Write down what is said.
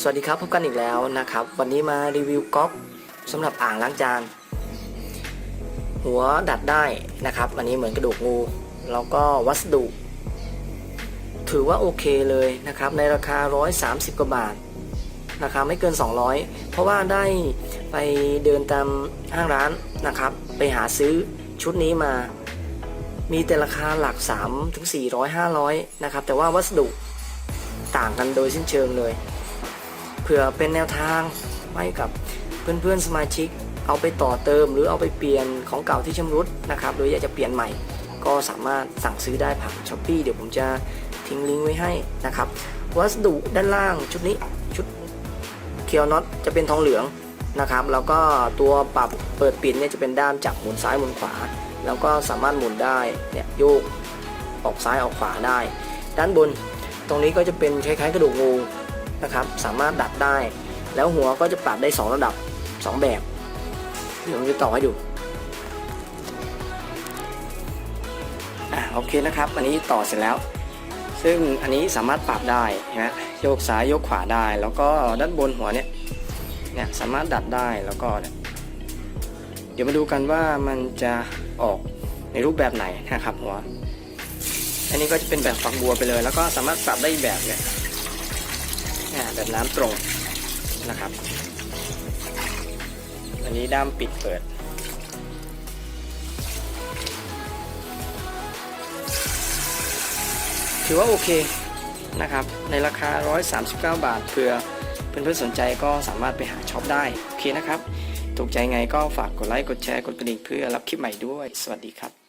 สวัสดีครับพบกันอีกแล้วนะครับ วันนี้มารีวิวก๊อกสำหรับอ่างล้างจาน หัวดัดได้นะครับ อันนี้เหมือนกระดูกงู แล้วก็วัสดุ ถือว่าโอเคเลยนะครับ ในราคา 130 กว่าบาท ราคาไม่เกิน 200 เพราะว่าได้ไปเดินตามห้างร้านนะครับ ไปหาซื้อชุดนี้มา มีแต่ราคาหลัก 3 ถึง 400 500 นะครับ แต่ว่าวัสดุต่างกันโดยสิ้นเชิงเลย เผื่อเป็นแนวทางให้กับเพื่อนๆสมาชิก เอาไปต่อเติมหรือเอาไปเปลี่ยนของเก่าที่ชำรุดนะครับหรืออยากจะเปลี่ยนใหม่ ก็สามารถสั่งซื้อได้ผ่านช้อปปีเดี๋ยวผมจะทิ้งลิงก์ไว้ให้นะครับวัสดุด้านล่างชุดนี้ชุดเคียวน็อตจะเป็นทองเหลืองนะครับแล้วก็ตัวปรับเปิดปิดเนี่ยจะเป็นด้ามจับหมุนซ้ายหมุนขวา แล้วก็สามารถหมุนได้เนี่ยโยกออกซ้ายออกขวาได้ ด้านบนตรงนี้ก็จะเป็นคล้ายๆกระดูกงู นะครับ สามารถดัดได้ แล้วหัวก็จะปรับได้ 2 ระดับ 2 แบบเดี๋ยวผมจะต่อให้ดูอะโอเคนะครับ อันนี้ต่อเสร็จแล้ว ซึ่งอันนี้สามารถปรับได้เห็นไหมโยกซ้ายโยกขวาได้ แล้วก็ด้านบนหัวเนี่ยเนี่ยสามารถดัดได้แล้วก็เดี๋ยวมาดูกันว่ามันจะออกในรูปแบบไหนนะครับหัวอันนี้ก็จะเป็นแบบฝักบัวไปเลย แล้วก็สามารถปรับได้อีกแบบเนี่ย แบบน้ำตรงนะครับ อันนี้ด้ามปิดเปิด ถือว่าโอเคนะครับ ในราคา 139 บาทเผื่อเพื่อนๆสนใจก็สามารถไปหาช็อปได้ โอเคนะครับ ถูกใจไงก็ฝากกดไลค์ กดแชร์ กดกระดิ่งเพื่อรับคลิปใหม่ด้วย สวัสดีครับ